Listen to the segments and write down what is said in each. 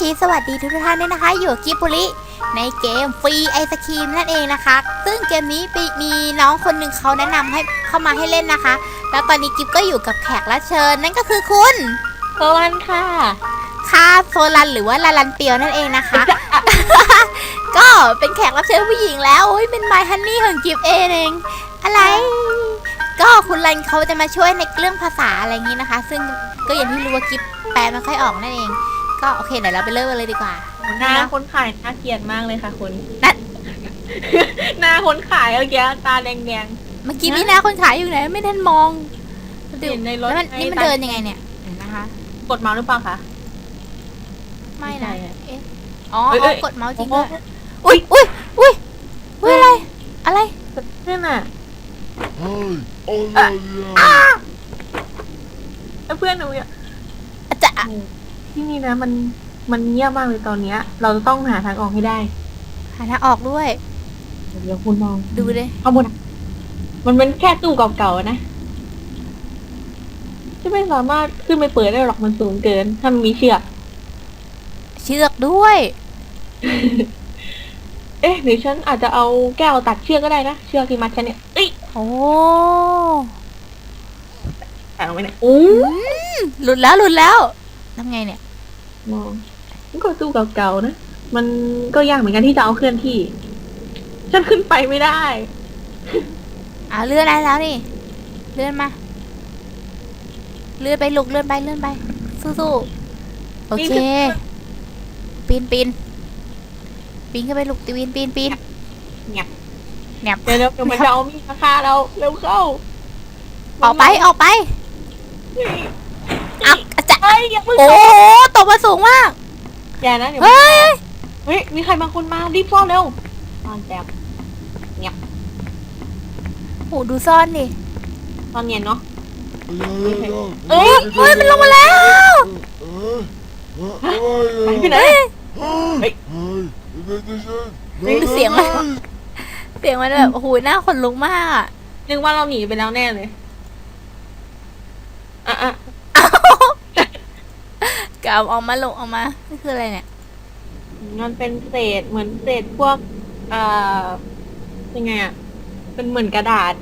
ชีสวัสดีทุกท่านด้วยนะคะ อยู่กับกิบบุริในเกมฟรีไอศครีมนั่นเองนะคะ ซึ่งเกมนี้ปีมีน้องคนหนึ่งเขาแนะนำให้เข้ามาให้เล่นนะคะ แล้วตอนนี้กิบก็อยู่กับแขกรับเชิญนั่นก็คือคุณโซลันค่ะคาโซลันหรือว่าลาลันเปียวนั่นเองนะคะ ก็เป็นแขกรับเชิญผู้หญิงแล้วโอ้ยเป็นไมฮันนี่ของกิฟเองเอง อะไร ก็คุณลันเขาจะมาช่วยในเรื่องภาษาอะไรอย่างนี้นะคะ ซึ่งก็อย่างที่รู้ว่ากิฟแปลไม่ค่อยออกนั่นเอง ก็โอเคเดี๋ยวเราไปเริ่มกันเลยดีกว่า หน้าคนขายน่าเกลียดมากเลยค่ะคุณนั่น หน้าคนขายเมื่อกี้ตาแดง เมื่อกี้มีหน้าคนขายอยู่ไหนไม่ทันมองๆ เห็นในรถแล้วมันไอ้นี่มันตาเดินยังไงเนี่ยเห็นนะคะ กดเมาส์หรือเปล่าคะ ไม่ไม่นะใช่อะเอ๊ะอ๋อเอ้ยอ๋เอ้อยกดเมาส์จริงโอ้ด้วยโหอุ้ยอุ้ยอุ้ยอุ้ยอะไร อะไร นั่นน่ะ Hey, Olivia! แล้วเพื่อนหนูเนี่ย อาจจะ ที่นี่นะ มันมันเงียบมากเลยตอนเนี้ย เราจะต้องหาทางออกให้ได้หาทางออกด้วย เดี๋ยวคุณมองดูเลยข้างบนอะมันเป็นแค่ตู้เก่าๆนะจะไม่สามารถขึ้นไปเปิดได้หรอกมันสูงเกิน ถ้ามันมีเชือก เชือกด้วย เอ๊ะหรือฉันอาจจะเอาแก้วตัดเชือกก็ได้นะเชือกที่มัดฉันเนี่ยเอ้ยโอ้แข็งไหมเนี่ยโอ้หลุดแล้วหลุดแล้วทำไงเนี่ย มองมันก็ตู้เก่าๆนะ มันก็ยากเหมือนกันที่จะเอาเคลื่อนที่ ฉันขึ้นไปไม่ได้ อ่าเลื่อนได้แล้วนี่ เลื่อนมา เลื่อนไปลุกเลื่อนไปเลื่อนไป สู้ๆ โอเค ปีนปีนปีนขึ้นไปลุกตีนปีนปีนเงียบ แหนบเดี๋ยวเดี๋ยวเดี๋ยวมันจะเอามีดมาฆ่าเราเร็วเข้าออกไปออกไปอักจะ เฮ้ยอย่าเพิ่งโอ้โหตกมาสูงมากอย่านะเดี๋ยวเฮ้ยเฮ้ยมีใครบางคนมารีบซ่อนเร็วซ่อนแบบโหดูซ่อนดิตอนเนียนเนาะ Olivia! เอ้ยเฮ้ยมันลงมาแล้วไปที่ไหน Hey! Hey! Hey! ดูเสียงมันเสียงมันแบบโอ้โหหน้าขนลุกมากอะนึกว่าเราหนีไปแล้วแน่เลยอะอะ กาวออกมาลงออกมานี่คืออะไรเนี่ย มันเป็นเศษเหมือนเศษพวก เอ่อยังไงอะเป็นเหมือนกระดาษ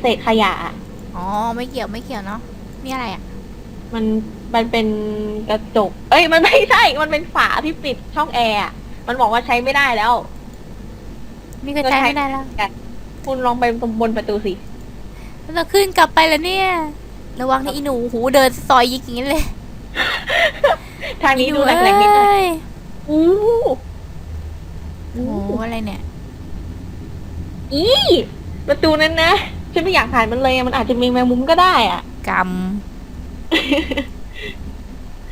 เศษขยะอะอ๋อ ไม่เกี่ยวไม่เกี่ยวเนาะนี่อะไรอะ มันมันเป็นกระจก เอ้ย มันไม่ใช่ มันเป็นฝาที่ปิดช่องแอร์อะมันบอกว่าใช้ไม่ได้แล้ว นี่ก็ใช้ไม่ได้แล้วคุณลองไปตรงบนประตูสิเราขึ้นกลับไปแล้วเนี่ย ระวังนะอีหนูหูเดินซอยยิกอย่างนี้เลย ทางนี้อีหดูแหลกๆนิดหน่อยเอ้ยอู้โอ้โหอะไรเนี่ย อีประตูนั้นนะฉันไม่อยากถ่ายมันเลยอะมันอาจจะมีแมงมุมก็ได้อะกรรม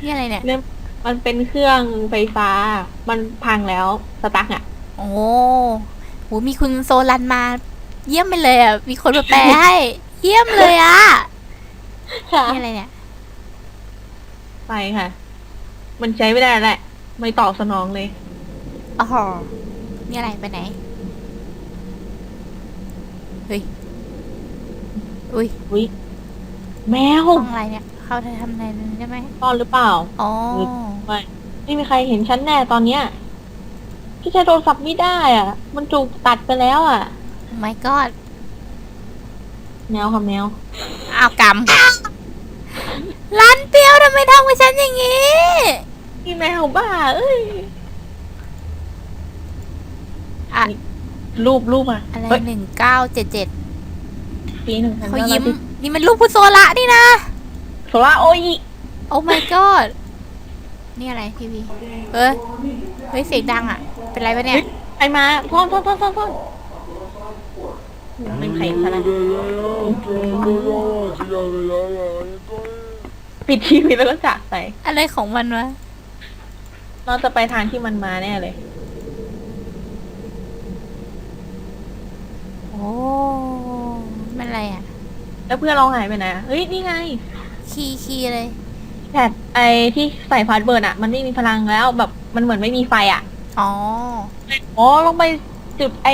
นี่อะไรเนี่ย เนี่ยมันเป็นเครื่องไฟฟ้า มันพังแล้วสตั๊กอะ โอ้โหมีคุณโซลันมา เยี่ยมไปเลยอะ มีคนมาแปลให้ เยี่ยมเลยอะ ค่ะ นี่อะไรเนี่ย ไปค่ะ มันใช้ไม่ได้แหละ ไม่ตอบสนองเลย อ๋อนี่อะไรไปไหน เฮ้ย อุ้ยอุ้ยแมวห้องอะไรเนี่ย เขาจะทำอะไรนั่นใช่ไหมตอนหรือเปล่า อ๋อ ไม่ไม่มีใครเห็นฉันแน่ตอนเนี้ยที่ใช้โทรศัพท์ไม่ได้อะ มันถูกตัดไปแล้วอะ ไม่ก็แมวค่ะแมวอ้าวกรรมร้านเปรี้ยวทำไมทำกับฉันอย่างนี้ นี่แมวบ้า เอ้ยอะ รูปรูปอะอะไรเฮ้ยหนึ่งเก้าเจ็ดเจ็ดปีหนึ่งพันเขายิ้ม นี่มันรูปพุโซละนี่นะ โซล่าโอ้ยโอ้ my god นี่อะไรทีวีเฮ้ยเฮ้ยเสียงดังอะ เป็นไรปะเนี่ย ไอมาซ่อนซ่อนซ่อนซ่อนซ่อนเป็นใครซะแล้วปิดทีวีแล้วก็จากไปอะไรของมันวะ เราจะไปทางที่มันมาแน่เลย โอ้มันอะไรอะ แล้วเพื่อนเราหายไปไหนอะเฮ้ย นี่ไง คีย์คีย์อะไรแพดไอที่ใส่พาสเวิร์ดอะมันไม่มีพลังแล้วแบบมันเหมือนไม่มีไฟอะอ๋อ อ๋อลงไปจุดไอ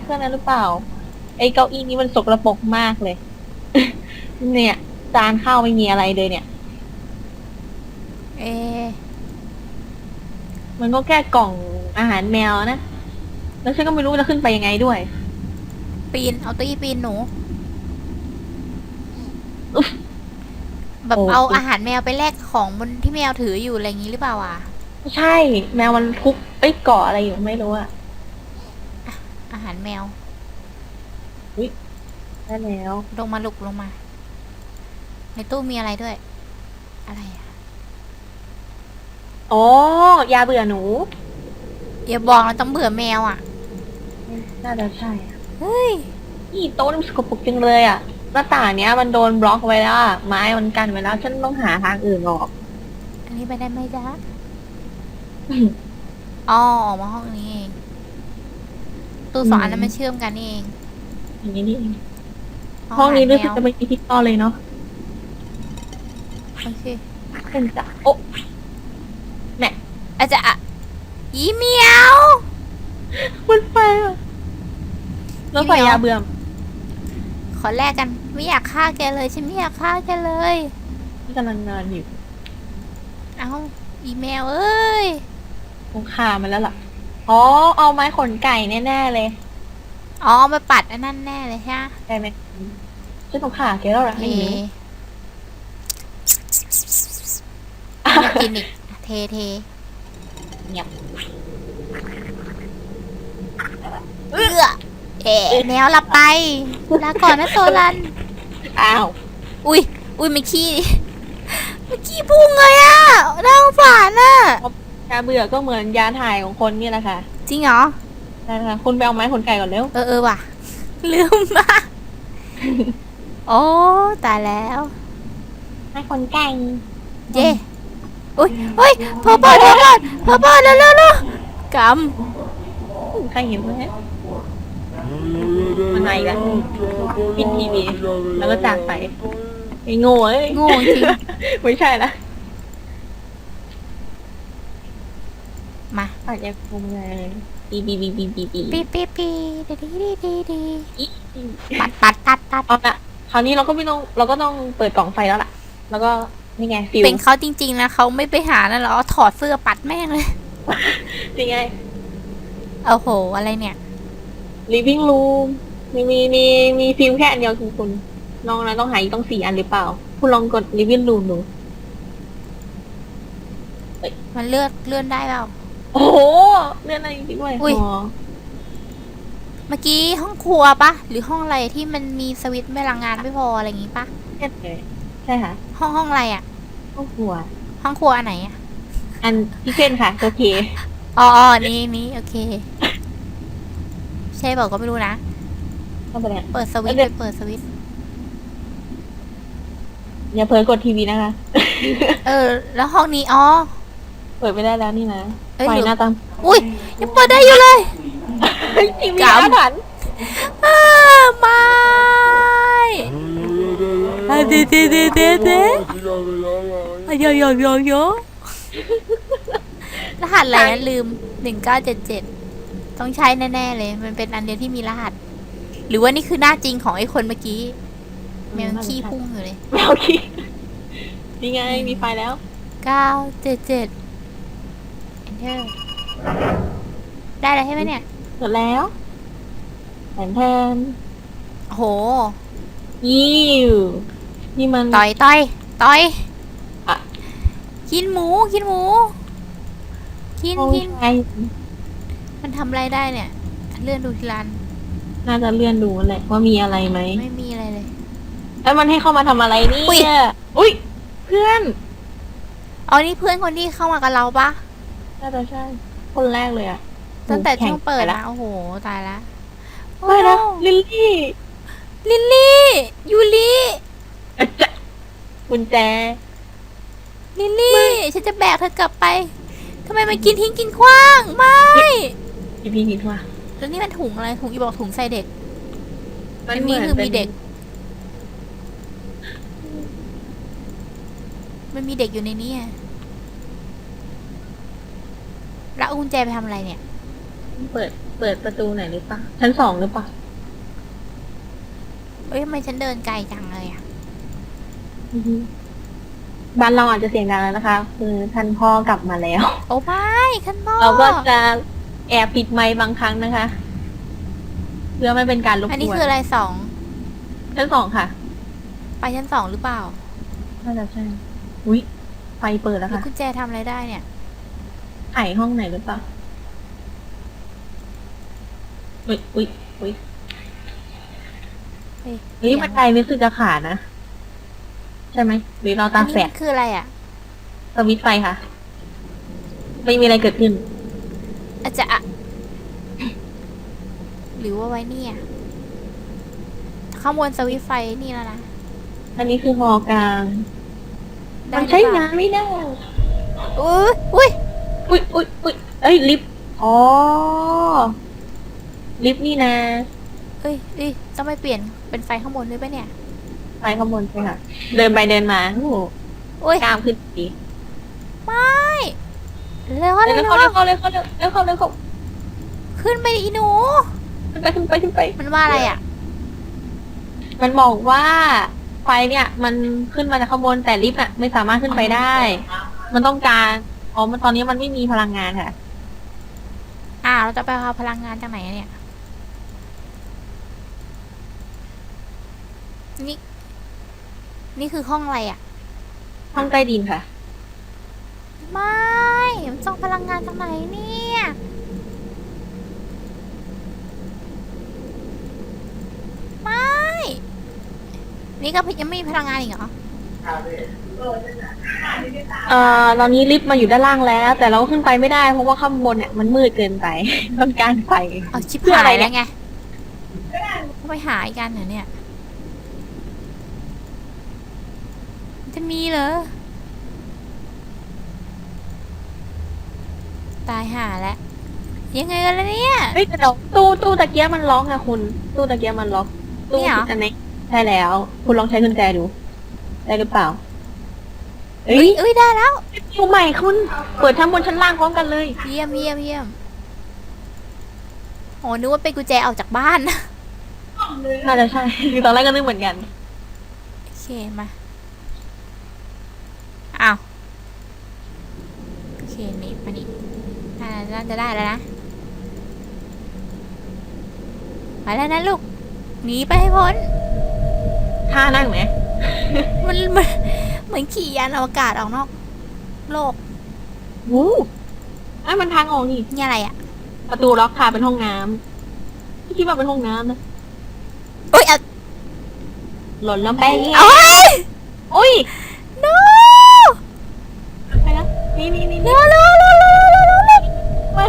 เครื่องนั้นหรือเปล่า ไอเก้าอี้นี้มันสกรปรกมากเลย เนี่ย จานข้าวไม่มีอะไรเลยเนี่ย เอะ มันก็แค่กล่องอาหารแมวนะ แล้วฉันก็ไม่รู้จะขึ้นไปยังไงด้วย ปีน เอาตัวอีปีนหนูอุ๊ยแบบโอ้ เอาอาหารแมวไปแลกของบนที่แมวถืออยู่อะไรอย่างนี้หรือเปล่าอะ ไม่ใช่ แมวมันทุบเอ้ยเกาะอะไรอยู่ไม่รู้อะอาหารแมว ได้แล้ว ลงมาลุกลงมา ในตู้มีอะไรด้วย อะไรอะ อ๋อยาเบื่อหนู อย่าบอกนะต้องเบื่อแมวอะ น่าจะใช่อะเฮ้ยนี่โต๊ะนี่มันสกปรกจังเลยอะหน้าต่างเนี้ยมันโดนบล็อกไว้แล้วอะไม้มันกันไว้แล้ว ฉันต้องหาทางอื่นออก อันนี้ไปได้ไหมจ๊ะอ๋อออกมาห้องนี้เองตู้สองอันนั้นมันเชื่อมกันนี่เองอย่างนี้นี่เองห้องนี้รู้สึกจะไม่มีที่ซ่อนเลยเนาะโอเค เป็นจะโอ๊ะ อาจจะอะอีเหมียว มันไปอะแล้วใส่ยาเบื่อขอแลกกัน ไม่อยากฆ่าแกเลยฉันไม่อยากฆ่าแกเลย ที่กำลังนอนอยู่เอาอีเมลเอ้ยคงคามันแล้วล่ะอ๋อเอาไม้ขนไก่แน่ๆเลยอ๋อมาปัดอันนั่นแน่เลยใช่ไหมใช่ไหมฉันต้องขาแกแล้วล่ะเทไม่รู้อยากกินอีกเทเท เงียบเอื้อเอ๋แมวหลับไปลาก่อนนะโซลัน อ้าว อุ้ยอุ้ยไม่ขี้ไม่ขี้พุ่งเลยอะน่าสงสารอะยาเบื่อก็เหมือนยาถ่ายของคนนี่แหละค่ะจริงเหรอนะคะคุณไปเอาไม้ขนไก่ก่อนเร็วเออเออว่ะลืมมาโอ้ตายแล้วไม้ขนไก่เย่ อุ้ยเฮ้ยพอเปิดพอเปิดพอเปิดเร็วเร็วเร็วกใครเห็นไหมมันมาอีกแล้วปิดทีวีแล้วก็จากไปไอ้โง่เอ้ยำโง่จริงไม่ใช่ละมา อาจจะคงเลยบีบีบีบีบีบีปีปีปีดีดีดีดีดีอีปัดปัดตัดตัดเอาละคราวนี้เราก็ไม่ต้องเราก็ต้องเปิดกล่องไฟแล้วล่ะ แล้วก็ นี่ไงฟิวเป็นเขาจริงๆนะเขาไม่ไปหานั่นหรอเอาถอดเสื้อปัดแม่งเลยนี่ไงโอ้โห อะไรเนี่ย living room มีมีมีมีฟิวแค่อันเดียวคุณคุณน้องนะต้องหาอีกต้องสี่อันหรือเปล่า คุณลองกด living room ดูมันเลือกเลื่อนได้เปล่าโอ้โหเลื่อนอะไรจริงๆด้วยอุ้ยอ๋อเมื่อกี้ห้องครัวปะหรือห้องอะไรที่มันมีสวิตช์พลังงานไม่พออะไรอย่างงี้ปะแค่เลย ใช่ค่ะ ห้องห้องอะไรอะห้องครัว ห้องครัวอันไหนอะอันที่เช่นค่ะโอเคอ๋ออ๋อนี่นี่โอเค ใช่บอกก็ไม่รู้นะ เข้าไปแล้ว เปิดสวิตช์เดี๋ไปยว เปิดสวิตช์อย่าเผลอกดทีวีนะคะ เออ แล้วห้องนี้อ๋อ เปิดไม่ได้แล้วนี่นะเอ้ยไฟหรือ หน้าตั้งอุ้ยยังเปิดได้อยู่เลยเฮ้ยทีวีกำ อาถรรพ์อ้าไม่ อะเดเดเดเดเดอะโยโยโยโยรหัสอะไรนะลืมหนึ่งเก้าเจ็ดเจ็ดต้องใช้แน่ๆเลย มันเป็นอันเดียวที่มีรหัส หรือว่านี่คือหน้าจริงของไอ้คนเมื่อกี้ แมวขี้พุ่งอยู่เลย แมวขี้นี่ไงมีไฟแล้วเก้าเจ็ดเจ็ด enter ได้แล้วใช่ไหมเนี่ยเสร็จแล้วแทนแทนโหยิว นี่มันต่อยต่อยต่อยอะกินหมูกินหมูกินโอ้กิยนใช่มันทำอะไรได้เนี่ย เลื่อนดูทีลันน่าจะเลื่อนดูแหละว่ามีอะไรไหมไม่มีอะไรเลย แล้วมันให้เข้ามาทำอะไรเนี่อุ๊ยยอุ้ยเพื่อนเอานี่เพื่อนคนที่เข้ามากับเราปะน่าจะใช่คนแรกเลยอะตั้งแต่แข่ช่วงเปิดไปนะโอ้โหตายละไม่นะลิลลี่ ลิลลี่ยูริอะจะ กุญแจ ลิลลี่ ฉันจะแบกเธอกลับไป ทำไมมันกินทิ้งกินขว้าง ไม่ พี่พี่คิดว่า แล้วนี่มันถุงอะไร ถุงอีบอกถุงใส่เด็ก มันอันนี้เหมือนคือมีเป็นเด็ก มันมีเด็กอยู่ในนี้อะแล้วเอากุญแจไปทำอะไรเนี่ย เปิด เปิดประตูไหนหรือเปล่าชั้นสองหรือเปล่าเอ้ยทำไมฉันเดินไกลจังเลยอะอือฮึ บ้านเราอาจจะเสียงดังแล้วนะคะ คือท่านพ่อกลับมาแล้ว โอ้ไม่ขันพ่อเราก็จะแอบปิดไมค์บางครั้งนะคะ เพื่อไม่เป็นการรบกวนอันนี้คืออะไรสองชั้นสองค่ะ ไปชั้นสองหรือเปล่าน่าจะใช่อุ้ยไฟเปิดแล้วแล้วค่ะกุญแจทำอะไรได้เนี่ยไอห้องไหนหรือเปล่าอุ้ยอุ้ยอุ้ยเฮ้ยเฮ้ยบันไดรู้สึกจะขาดนะใช่ไหมหรือเราอัตานนี้แฝดมันคืออะไรอะสวิตช์ไฟค่ะ ไม่มีอะไรเกิดขึ้น อาจจะอะหรือว่าไว้เนี่ยข้างบนสวิตช์ไฟนี่แล้วนะอันนี้คือหอกลางได้มันหรือใช้เปล่งานไม่ได้อุ้ยอุ้ยอุ้ยอุ้ยอุ้ยเอ้ยลิฟต์อ๋อลิฟต์นี่นะเอ้ยเอ้ยต้องไปเปลี่ยนเป็นไฟข้างบนด้วยปะเนี่ย ไปข้างบนใช่ค่ะ เดินไปเดินมาโอ้โหอุ้ยกล้ามขึ้นดีไม่แล้วอะไรเร็วเนาะเข้าเร็วเข้าเร็วเข้าเร็วเร็วเข้าเร็วเข้าขึ้นไปอีหนู ขึ้นไปขึ้นไปขึ้นไป มันว่าอะไรอะ มันบอกว่าไฟเนี่ย มันขึ้นมาจากข้างบนแต่ลิฟต์อะไม่สามารถขึ้นไปได้ มันต้องการอ๋อมันตอนนี้มันไม่มีพลังงานค่ะ อ่าเราจะไปเอาพลังงานจากไหนอะเนี่ย นี่ นี่คือห้องอะไรอะ ห้องใต้ดินค่ะ ไม่มันส่งพลังงานจากไหนเนี่ย ไม่ นี่ก็ยังไม่มีพลังงานอีกเหรอ เอ่อตอนนี้ลิฟต์มาอยู่ด้านล่างแล้ว แต่เราก็ขึ้นไปไม่ได้เพราะว่าข้างบนเนี่ยมันมืดเกินไป ต้องการไฟ เอาชิบเพื่อหาอะไรยเนี่แล้วยไงต้องไปหาอีกกันเหรอเนี่ย จะมีเหรอ ตายหาแล้วยังไงกันล่ะเนี่ย เฮ้ยแต่เดี๋ยวตู้ตู้ตะเกียบมันล็อกอะคุณ ตู้ตะเกียบมันล็อกตู้เนี่ยเหรอ อันนี้ใช่แล้ว คุณลองใช้กุญแจดู ได้หรือเปล่าเอ้เอ้ยยเอ้ยได้แล้วตู้ใหม่คุณ เปิดทั้งบนชั้นล่างพร้อมกันเลย เยี่ยมเยี่ยมเยี่ยมโอ้นึกว่าเป็นกุญแจออกจากบ้าน น่าจะใช่คือตอนแรกก็นึกเหมือนกัน โอเคมา อ้าว โอเคหนี่มานี่อ่าน่าจะได้แล้วนะ ไปแล้วนะลูก หนีไปให้พ้น ท่านั่งไหม มันมันเหมือนขี่ยานอวกาศออกนอก โลกวู้ไอ้ยมันทางออกนี่ นี่อะไรอะประตูล็อกค่ะเป็นห้องน้ำไม่คิดว่าเป็นห้องน้ำนะ โอ้ยเอาหล่นแล้วไปเอาไว้โอ้ย no ไปแล้วนี่นี่นี่ no นี่ no no no no no no มา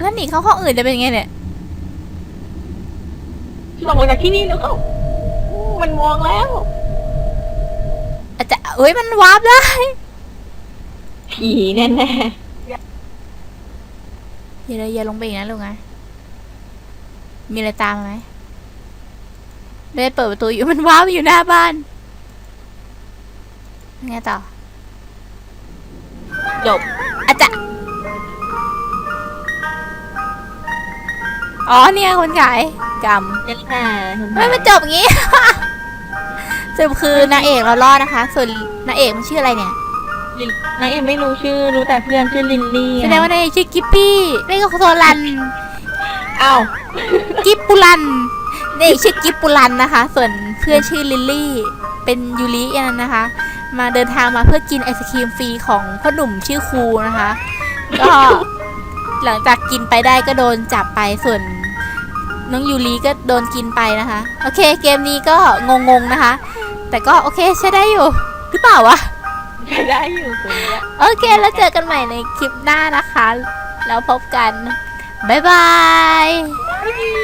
แล้วหนีเข้าห้องอื่นจะเป็นไงเนี่ยลงมาจากที่นี่แล้วเขาอู้มันมองแล้ว อาจจะเอ้ยมันวาร์ปได้ผีแน่อย่าเลยอย่าลงไปอีกนะลูกนะมีอะไรตามมาไหมเลยเปิดประตูอยู่มันว้าวอยู่หน้าบ้านยังไงต่อ ๆจบอาจจะอ๋อเนี่ยคนขายกรรมเจ๊ค่ะคุณไม่มันจบอย่างงี้ สรุปคือนางเอกเรารอดนะคะ ส่วนนางเอกมันชื่ออะไรเนี่ยลินนางเอ็มไม่รู้ชื่อรู้แต่เพื่อนชื่อลินลี่แสดงว่านางเอกชื่อกิปปี้นี่ก็โซลันอ้าวกิปปุลันนี่ชื่อกิปปุลันนะคะ ส่วนเพื่อนชื่อลิลลี่ เป็นยูริอันนั้นนะคะ มาเดินทางมาเพื่อกินไอศครีมฟรีของพ่อหนุ่มชื่อครูนะคะ ก็หลังจากกินไปได้ก็โดนจับไปส่วนน้องยูริก็โดนกินไปนะคะ โอเค เกมนี้ก็งงๆนะคะ แต่ก็โอเคใช้ได้อยู่หรือเปล่าวะใช้ได้อยู่ตรงเนี้ยโอเคแล้วเจอกันใหม่ในคลิปหน้านะคะ แล้วพบกัน บ๊ายบายไม่ดี